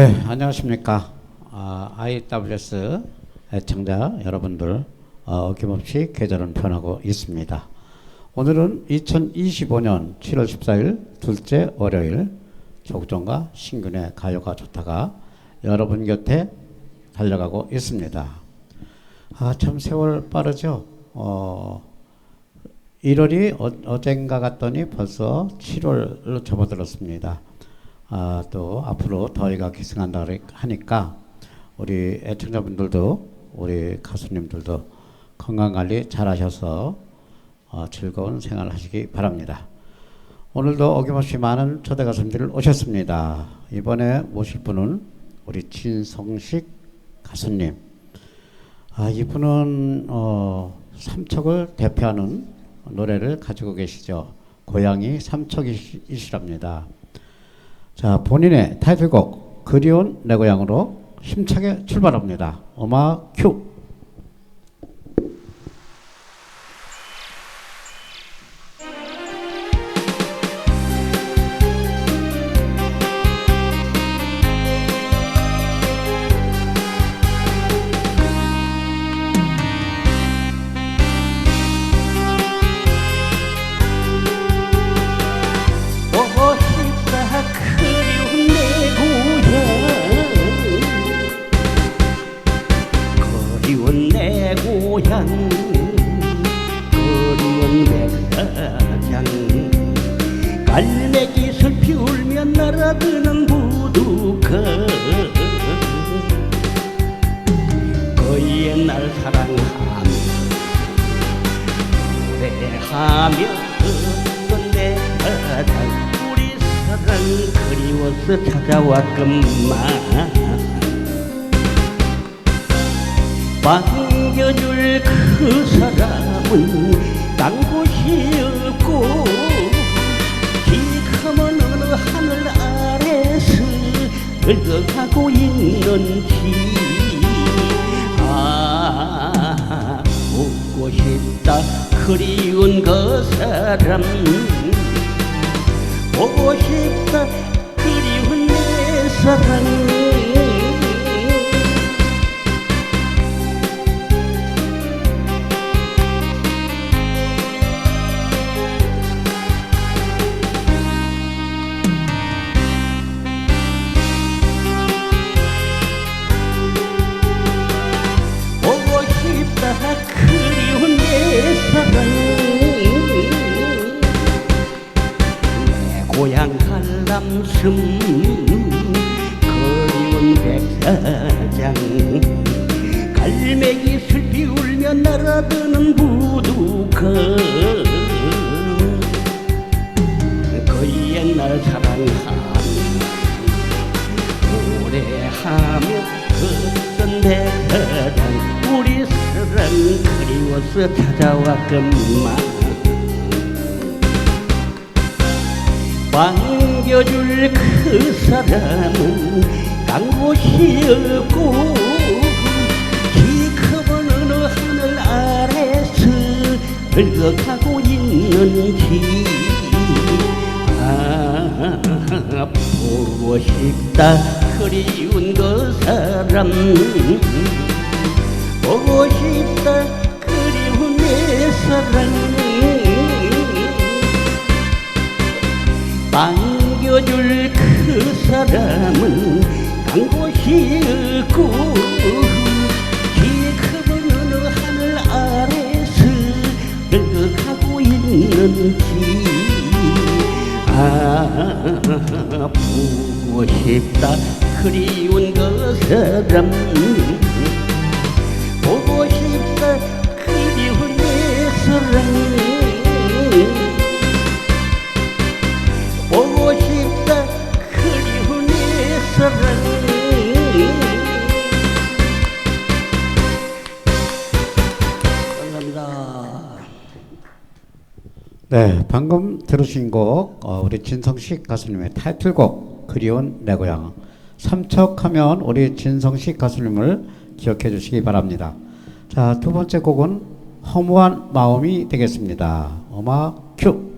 네, 안녕하십니까. 아, IWS 애청자 여러분들 어, 어김없이 계절은 변하고 있습니다. 오늘은 2025년 7월 14일 둘째 월요일 조국종과 신균의 가요가 좋다가 여러분 곁에 달려가고 있습니다. 아, 참 세월 빠르죠. 어, 1월이 어, 어젠가 갔더니 벌써 7월로 접어들었습니다. 아, 또 앞으로 더위가 기승한다 하니까 우리 애청자분들도 우리 가수님들도 건강 관리 잘 하셔서 어, 즐거운 생활 하시기 바랍니다. 오늘도 어김없이 많은 초대 가수님들 오셨습니다. 이번에 모실 분은 우리 진성식 가수님. 아, 이분은 어, 삼척을 대표하는 노래를 가지고 계시죠. 고향이 삼척이시랍니다. 자, 본인의 타이틀곡 그리운 내 고향으로 힘차게 출발합니다. 음악 큐. 사랑하며 내 사랑 우리 사랑 그리워서 찾아왔건만 반겨줄 그 사람은 딴 곳이 없고 기컴은 어느 하늘 아래서 늙어가고 있는지 싶다 그리운 그 사람. 보고 싶다 그리운 내 사랑 반겨줄 그 사람은 간 곳이 없고 기커먼 어느 하늘 아래서 늙어가고 있는지 아 보고 싶다 그리운 그 사람. 보고 싶다 그리운 내 사랑 반겨줄 그 사람은 간 곳이 없고 기커먼 어느 하늘 아래서 늙어가고 있는지 아 보고 싶다. 그리운 그 사람 네, 방금 들으신 곡 어, 우리 진성식 가수님의 타이틀곡 그리운 내 고향. 삼척하면 우리 진성식 가수님을 기억해 주시기 바랍니다. 자, 두 번째 곡은 허무한 마음이 되겠습니다. 음악 큐.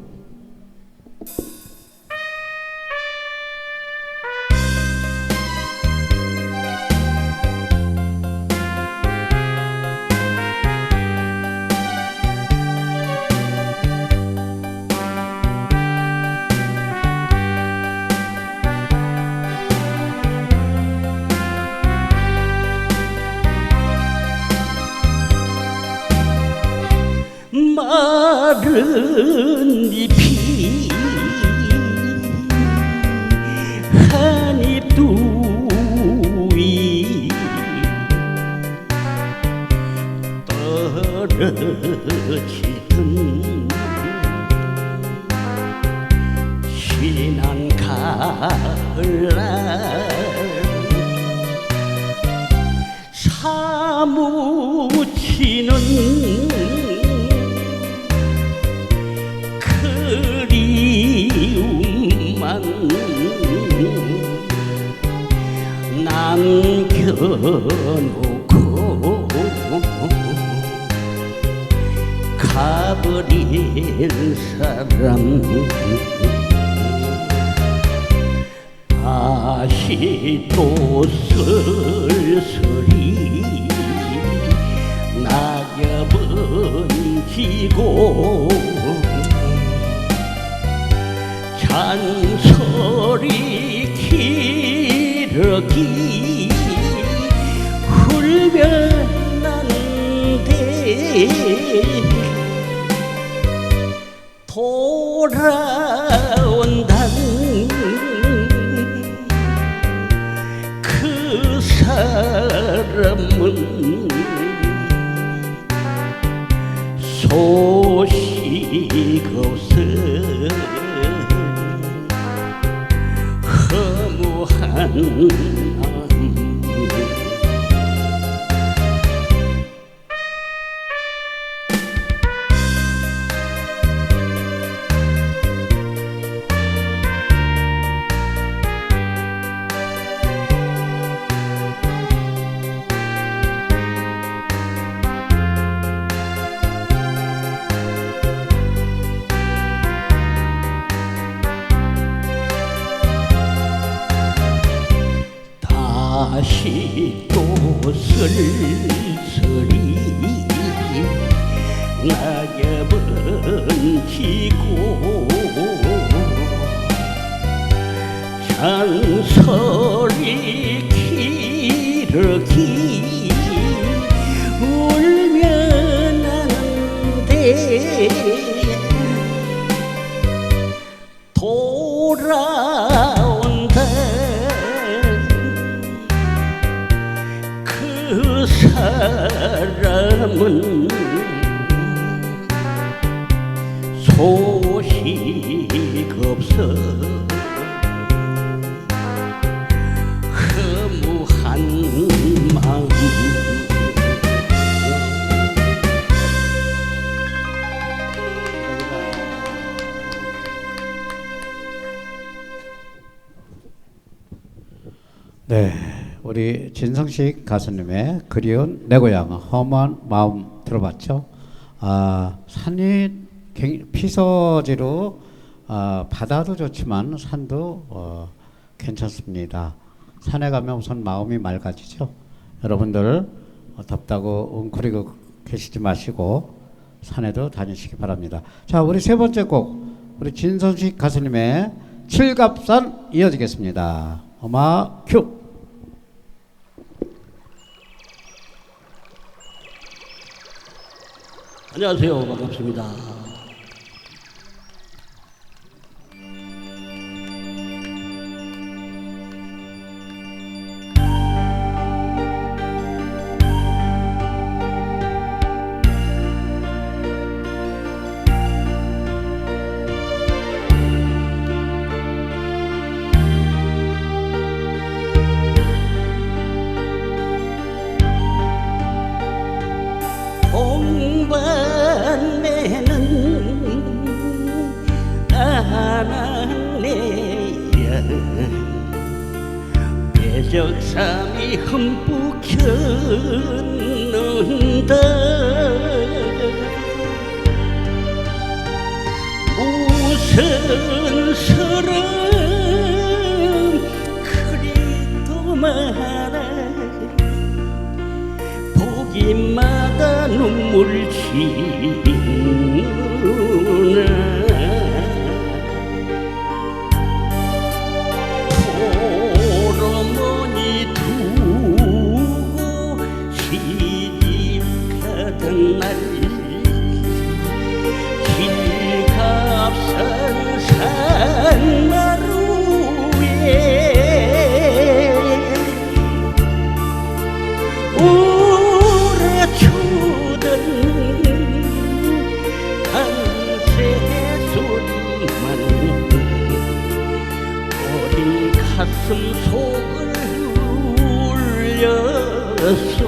마른 잎이 한입 두위 떨어지던 지난 가을날 사무치는 그리움만 남겨놓고 가버린 사람 다시 또 쓸쓸히 낙엽은 지고 잔소리 기러기 훌변한데 돌아온다는 그 사람은 소식 Ah, não ah. 기러기 울면 안 돼. 돌아온다 그 사람은 우리 진성식 가수님의 그리운 내 고향 험한 마음 들어봤죠? 아, 산이 굉- 피서지로 아, 바다도 좋지만 산도 어, 괜찮습니다. 산에 가면 우선 마음이 맑아지죠. 여러분들 어, 덥다고 웅크리고 계시지 마시고 산에도 다니시기 바랍니다. 자, 우리 세 번째 곡 우리 진성식 가수님의 칠갑산 이어지겠습니다. 음악 큐. 안녕하세요. 반갑습니다 배적삼이 흠뻑 켰는다 무슨 사람 그리도 많아 보기마다 눈물 지나 가슴 속을 울렸소